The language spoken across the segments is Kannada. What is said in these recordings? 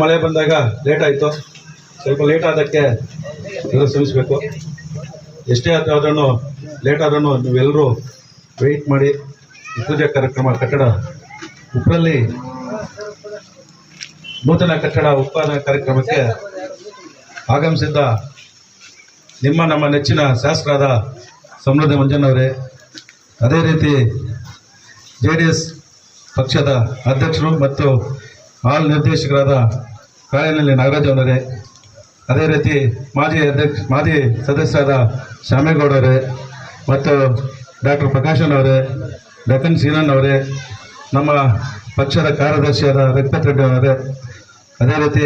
ಮಳೆ ಬಂದಾಗ ಲೇಟ್ ಆಯಿತು. ಸ್ವಲ್ಪ ಲೇಟ್ ಆದಕ್ಕೆ ಎಲ್ಲ ಶ್ರಮಿಸಬೇಕು ಎಷ್ಟೇ ಆದ್ರೂ ಲೇಟ್ ಆದ್ರೂ ನೀವೆಲ್ಲರೂ ವೆಯ್ಟ್ ಮಾಡಿ ಪೂಜೆ ಕಾರ್ಯಕ್ರಮ ಕಟ್ಟಡ ಉಪ್ಪಲ್ಲಿ ನೂತನ ಕಟ್ಟಡ ಉತ್ಪಾದನಾ ಕಾರ್ಯಕ್ರಮಕ್ಕೆ ಆಗಮಿಸಿದ್ದ ನಿಮ್ಮ ನಮ್ಮ ನೆಚ್ಚಿನ ಶಾಸಕರಾದ ಸಮೃದ್ಧಿ ಮಂಜನವರೇ ಅದೇ ರೀತಿ ಜೆ ಪಕ್ಷದ ಅಧ್ಯಕ್ಷರು ಮತ್ತು ಹಾಲ್ ನಿರ್ದೇಶಕರಾದ ಕಾರ್ಯನಲ್ಲಿ ನಾಗರಾಜ್ ಅವರೇ, ಅದೇ ರೀತಿ ಮಾಜಿ ಅಧ್ಯಕ್ಷ, ಮಾಜಿ ಸದಸ್ಯರಾದ ಶ್ಯಾಮೇಗೌಡರೇ ಮತ್ತು ಡಾಕ್ಟರ್ ಪ್ರಕಾಶನ್ ಅವರೇ ಡಕನ್ ಸೀನನ್ ಅವರೇ, ನಮ್ಮ ಪಕ್ಷದ ಕಾರ್ಯದರ್ಶಿಯಾದ ರಘುಪತ್ ರೆಡ್ಡಿ ಅವರೇ, ಅದೇ ರೀತಿ?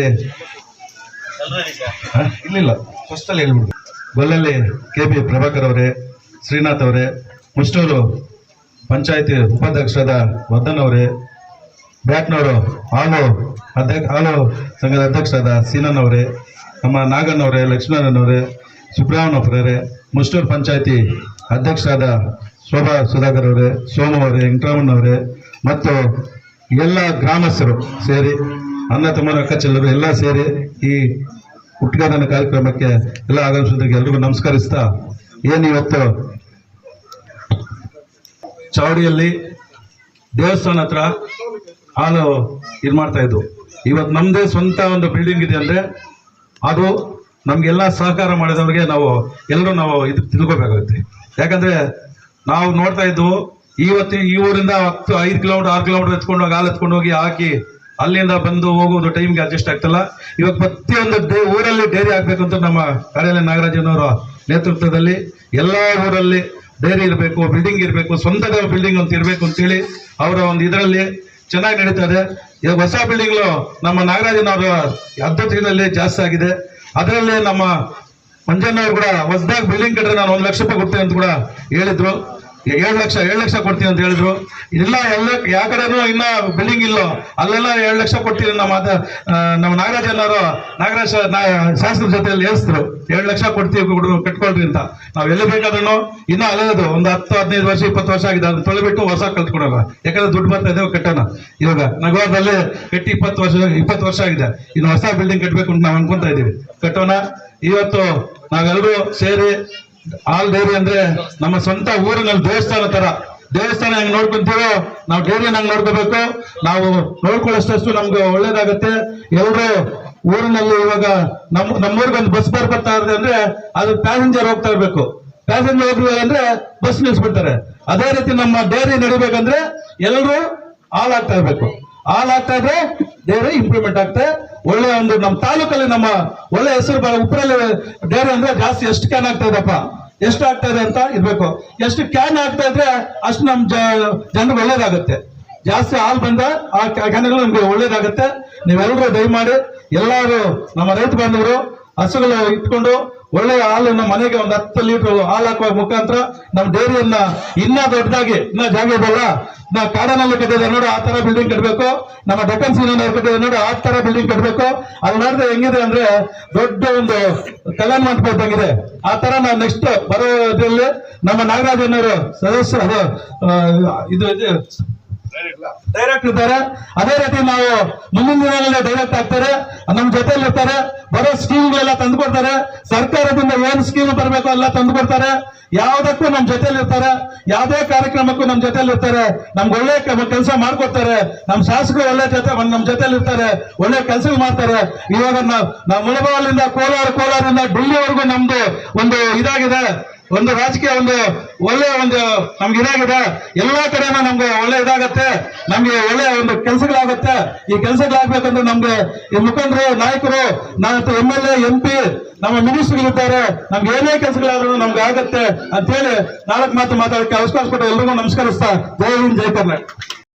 ಇಲ್ಲಿಲ್ಲ ಫಸ್ಟಲ್ಲಿ ಹೇಳ್ಬಿಡ್ತು ಗೊಲ್ಲಲ್ಲಿ ಕೆ ಬಿ ಪ್ರಭಾಕರ್ ಅವರೇ, ಶ್ರೀನಾಥ್ ಅವರೇ, ಮುಷ್ಟೂರು ಪಂಚಾಯತಿ ಉಪಾಧ್ಯಕ್ಷರಾದ ವರ್ಧನ್ ಅವರೇ ಬ್ಯಾಟ್ನವರು, ಹಾಲು ಅಧ್ಯಕ್ಷ, ಹಾಲು ಸಂಘದ ಅಧ್ಯಕ್ಷರಾದ ಸೀನನ್ ಅವರೇ, ನಮ್ಮ ನಾಗಣ್ಣವರೇ ಅವರೇ ಲಕ್ಷ್ಮಣನ್ ಅವರೇ ಸುಬ್ರಹ್ಮಣ್ಯ ಅವರೇ, ಮುಷ್ಟೂರು ಪಂಚಾಯತಿ ಅಧ್ಯಕ್ಷರಾದ ಶೋಭಾ ಸುಧಾಕರ್ ಅವರೇ, ಸೋಮು ಅವರೇ, ವೆಂಕಟರಮಣ್ ಅವರೇ, ಮತ್ತು ಎಲ್ಲ ಗ್ರಾಮಸ್ಥರು ಸೇರಿ, ಅನ್ನ ತಮ್ಮನ ಅಕ್ಕ, ಚೆಲ್ಲರು ಎಲ್ಲ ಸೇರಿ ಈ ಉದ್ಘಾಟನಾ ಕಾರ್ಯಕ್ರಮಕ್ಕೆ ಎಲ್ಲ ಆಗಮಿಸಿದ್ರಿಗೆ ಎಲ್ರಿಗೂ ನಮಸ್ಕರಿಸ್ತಾ, ಏನು ಇವತ್ತು ಚಾವಡಿಯಲ್ಲಿ ದೇವಸ್ಥಾನ ಹತ್ರ ಹಾಲು ಇದು ಮಾಡ್ತಾ ಇದ್ವು. ಇವತ್ತು ನಮ್ಮದೇ ಸ್ವಂತ ಒಂದು ಬಿಲ್ಡಿಂಗ್ ಇದೆ ಅಂದರೆ ಅದು ನಮಗೆಲ್ಲ ಸಹಕಾರ ಮಾಡಿದವ್ರಿಗೆ ನಾವು ಎಲ್ಲರೂ ನಾವು ಇದು ತಿಳ್ಕೊಬೇಕಾಗುತ್ತೆ. ಯಾಕಂದರೆ ನಾವು ನೋಡ್ತಾ ಇದ್ವು ಇವತ್ತು ಈ ಊರಿಂದ ಹತ್ತು, ಐದು ಕಿಲೋಮೀಟರ್ ಆರು ಕಿಲೋಮೀಟರ್ ಎತ್ಕೊಂಡು ಹೋಗಿ, ಹಾಲು ಎತ್ಕೊಂಡು ಹೋಗಿ ಹಾಕಿ ಅಲ್ಲಿಂದ ಬಂದು ಹೋಗೋದು ಟೈಮ್ಗೆ ಅಡ್ಜಸ್ಟ್ ಆಗ್ತಲ್ಲ. ಇವಾಗ ಪ್ರತಿಯೊಂದು ಡೇ ಊರಲ್ಲಿ ಡೈರಿ ಆಗಬೇಕಂತ ನಮ್ಮ ಕಾರ್ಯಾಲಯ ನಾಗರಾಜನವರ ನೇತೃತ್ವದಲ್ಲಿ ಎಲ್ಲ ಊರಲ್ಲಿ ಡೈರಿ ಇರಬೇಕು ಬಿಲ್ಡಿಂಗ್ ಇರಬೇಕು, ಸ್ವಂತದ ಬಿಲ್ಡಿಂಗ್ ಅಂತ ಇರಬೇಕು ಅಂತೇಳಿ ಅವರ ಒಂದು ಇದರಲ್ಲಿ ಚೆನ್ನಾಗಿ ನಡೀತಾ ಇದೆ. ಹೊಸ ಬಿಲ್ಡಿಂಗ್ ನಮ್ಮ ನಾಗರಾಜನವರ ಅಧ್ಯಕ್ಷತೆಯಲ್ಲಿ ಜಾಸ್ತಿ ಆಗಿದೆ. ಅದರಲ್ಲಿ ನಮ್ಮ ಮಂಜಣ್ಣವ್ರು ಕೂಡ ಹೊಸದಾಗಿ ಬಿಲ್ಡಿಂಗ್ ಕಟ್ಟರೆ ನಾನು ಒಂದು ಲಕ್ಷ ರೂಪಾಯಿ ಕೊಡ್ತೇನೆ ಅಂತ ಕೂಡ ಹೇಳಿದ್ರು. ಏಳು ಲಕ್ಷ ಏಳು ಲಕ್ಷ ಕೊಡ್ತೀವಿ ಅಂತ ಹೇಳಿದ್ರು. ಇಲ್ಲ ಎಲ್ಲ ಯಾವ ಕಡೆನೂ ಇನ್ನ ಬಿಲ್ಡಿಂಗ್ ಇಲ್ಲೋ. ಅಲ್ಲೆಲ್ಲ ಏಳು ಲಕ್ಷ ಕೊಡ್ತೀವಿ ನಮ್ಮ ಮಾತ ನಮ್ಮ ನಾಗರಾಜ್ ನಾಗರಾಜ ನಾಗರಾಜ್ ಶಾಸಕರ ಜೊತೆಯಲ್ಲಿ ಹೇಳಿದ್ರು ಏಳು ಲಕ್ಷ ಕೊಡ್ತೀವಿ, ಕೊಡು- ಕಟ್ಕೊಳ್ರಿ ಅಂತ. ನಾವು ಎಲ್ಲಿ ಬೇಕಾದ್ರೂ ಇನ್ನೂ ಅಲ್ಲದು ಒಂದು ಹತ್ತು, ಹದಿನೈದು ವರ್ಷ, ಇಪ್ಪತ್ತು ವರ್ಷ ಆಗಿದೆ. ಅದನ್ನ ತೊಳೆಬಿಟ್ಟು ಹೊಸ ಕಲ್ತ್ಕೊಡೋಣ ಯಾಕಂದ್ರೆ ದುಡ್ಡು ಬರ್ತಾ ಇದೆ, ಕಟ್ಟೋಣ. ಇವಾಗ ನಗರದಲ್ಲೇ ಕಟ್ಟಿ ಇಪ್ಪತ್ತು ವರ್ಷ ಇಪ್ಪತ್ತು ವರ್ಷ ಆಗಿದೆ. ಇನ್ನು ಹೊಸ ಬಿಲ್ಡಿಂಗ್ ಕಟ್ಟಬೇಕು ಅಂತ ನಾವು ಅನ್ಕೊಂತ ಇದೀವಿ ಕಟ್ಟೋಣ. ಇವತ್ತು ನಾವೆಲ್ಲರೂ ಸೇರಿ ಹಾಲ್ ಡೈರಿ ಅಂದ್ರೆ ನಮ್ಮ ಸ್ವಂತ ಊರಿನಲ್ಲಿ ದೇವಸ್ಥಾನ ತರ. ದೇವಸ್ಥಾನ ಹೆಂಗ್ ನೋಡ್ಕೊಂತೀವೋ, ನಾವು ಡೈರಿ ಹಂಗ್ ನೋಡ್ಕೋಬೇಕು. ನಾವು ನೋಡ್ಕೊಳ್ಳೋಷ್ಟು ನಮ್ಗೆ ಒಳ್ಳೇದಾಗತ್ತೆ. ಎಲ್ಲರೂ ಊರಿನಲ್ಲಿ ಇವಾಗ ನಮ್ಮ ನಮ್ಮೂರಿಗೆ ಒಂದು ಬಸ್ ಬರ್ಬರ್ತಾ ಇದೆ ಅಂದ್ರೆ ಅದು ಪ್ಯಾಸೆಂಜರ್ ಹೋಗ್ತಾ ಇರ್ಬೇಕು. ಪ್ಯಾಸೆಂಜರ್ ಅಂದ್ರೆ ಬಸ್ ನಿಲ್ಸ್ಬಿಡ್ತಾರೆ. ಅದೇ ರೀತಿ ನಮ್ಮ ಡೈರಿ ನಡಿಬೇಕಂದ್ರೆ ಎಲ್ಲರೂ ಹಾಲ್ ಆಗ್ತಾ ಇರ್ಬೇಕು. ಹಾಲ್ ಆಗ್ತಾ ಇದ್ರೆ ಡೈರಿ ಇಂಪ್ರೂವ್ಮೆಂಟ್ ಆಗ್ತದೆ ಒಳ್ಳೆ ಒಂದು ನಮ್ಮ ತಾಲೂಕಲ್ಲಿ ನಮ್ಮ ಒಳ್ಳೆ ಹೆಸರು ಬರ ಉಪ್ಪರಲ್ಲಿ ಡೈರಿ ಅಂದ್ರೆ ಜಾಸ್ತಿ ಎಷ್ಟು ಕ್ಯಾನ್ ಆಗ್ತಾ ಇದೆಪ್ಪ ಎಷ್ಟು ಆಗ್ತಾ ಇದೆ ಅಂತ ಇರ್ಬೇಕು. ಎಷ್ಟು ಕ್ಯಾನ್ ಆಗ್ತಾ ಇದ್ರೆ ಅಷ್ಟು ನಮ್ಮ ಜನರಿಗೆ ಒಳ್ಳೇದಾಗುತ್ತೆ. ಜಾಸ್ತಿ ಹಾಲು ಬಂದ ಆ ಕ್ಯಾನ್ಗಳು ನಮ್ಗೆ ಒಳ್ಳೇದಾಗುತ್ತೆ. ನೀವೆಲ್ಲರೂ ದಯಮಾಡಿ ಎಲ್ಲರೂ ನಮ್ಮ ರೈತ ಬಾಂಧವರು ಹಸುಗಳು ಇಟ್ಕೊಂಡು ಒಳ್ಳೆಯ ಹಾಲನ್ನು ಮನೆಗೆ ಒಂದು ಹತ್ತು ಲೀಟರ್ ಹಾಲು ಹಾಕುವ ಮುಖಾಂತರ ನಮ್ಮ ಡೈರಿಯನ್ನ ಇನ್ನ ದೊಡ್ಡದಾಗಿ ಇನ್ನ ಜಾಗ ಇದೆಲ್ಲ ನಾ ಕಾಡನಲ್ಲಿ ಕಟ್ಟಿದ್ರೆ ನೋಡು ಆ ತರ ಬಿಲ್ಡಿಂಗ್ ಕಟ್ಟಬೇಕು ನಮ್ಮ ಡೆಫೆನ್ಸ್ ಕಟ್ಟಿದ್ರೆ ಕಟ್ಟಿದೆ ನೋಡು ಆ ತರ ಬಿಲ್ಡಿಂಗ್ ಕಟ್ಟಬೇಕು ಅಲ್ಲಿ ನೋಡಿದ್ರೆ ಹೆಂಗಿದೆ ಅಂದ್ರೆ ದೊಡ್ಡ ಒಂದು ಕಲ್ಯಾಣ ಮಂಟಪ ಇದ್ದಂಗಿದೆ. ಆ ತರ ನಾವು ನೆಕ್ಸ್ಟ್ ಬರೋದ್ರಲ್ಲಿ ನಮ್ಮ ನಾಗರಾಜನವರು ಸದಸ್ಯ ಅದು, ಇದು ಇದು ಡೈರೆಕ್ಟ್ ಇದ್ದಾರೆ. ಅದೇ ರೀತಿ ನಾವು ಮುಂದಿನ ದಿನಗಳಲ್ಲಿ ಡೈರೆಕ್ಟ್ ಆಗ್ತಾರೆ. ನಮ್ಮ ಜೊತೆಲಿ ಇರ್ತಾರೆ ಬರೋ ಸ್ಕೀಮ್ಗಳೆಲ್ಲ ತಂದು ಕೊಡ್ತಾರೆ. ಸರ್ಕಾರದಿಂದ ಏನ್ ಸ್ಕೀಮ್ ಬರಬೇಕು ಎಲ್ಲ ತಂದು ಕೊಡ್ತಾರೆ. ಯಾವ್ದಕ್ಕೂ ನಮ್ಮ ಜೊತೆಲಿ ಇರ್ತಾರೆ. ಯಾವ್ದೇ ಕಾರ್ಯಕ್ರಮಕ್ಕೂ ನಮ್ಮ ಜೊತೆಲಿ ಇರ್ತಾರೆ. ನಮ್ಗೆ ಒಳ್ಳೆ ಕೆಲಸ ಮಾಡ್ಕೊಡ್ತಾರೆ. ನಮ್ಮ ಶಾಸಕರು ಒಳ್ಳೆ ಜೊತೆ ನಮ್ಮ ಜೊತೆಲಿ ಇರ್ತಾರೆ. ಒಳ್ಳೆ ಕೆಲಸ ಮಾಡ್ತಾರೆ. ಇವಾಗ ನಾವು ನಮ್ಮ ಮುಳಬಾಲಿಂದ ಕೋಲಾರ, ಕೋಲಾರದಿಂದ ಡೆಲ್ಲಿವರೆಗೂ ನಮ್ದು ಒಂದು ಇದಾಗಿದೆ. ಒಂದು ರಾಜಕೀಯ, ಒಂದು ಒಳ್ಳೆ ಒಂದು ನಮ್ಗೆ ಇದಾಗಿದೆ. ಎಲ್ಲಾ ಕಡೆನೂ ನಮ್ಗೆ ಒಳ್ಳೆ ಇದಾಗತ್ತೆ. ನಮ್ಗೆ ಒಳ್ಳೆ ಒಂದು ಕೆಲಸಗಳಾಗತ್ತೆ. ಈ ಕೆಲಸಗಳಾಗ್ಬೇಕಂದ್ರೆ ನಮ್ಗೆ ಈ ಮುಖಂಡರು, ನಾಯಕರು ನಾವು M L A M P ನಮ್ಮ ಮಿನಿಸ್ಟರ್ಗಳಿದ್ದಾರೆ. ನಮ್ಗೆ ಏನೇ ಕೆಲಸಗಳಾದ್ರೂ ನಮ್ಗೆ ಆಗತ್ತೆ ಅಂತೇಳಿ ನಾಲ್ಕು ಮಾತು ಮಾತಾಡಕ್ಕೆ ಅವಕಾಶ ಕೊಟ್ಟು ಎಲ್ರಿಗೂ ನಮಸ್ಕರಿಸ್ತಾ, ಜೈ ಹಿಂದ್, ಜೈ ಕರ್ನಾಟಕ.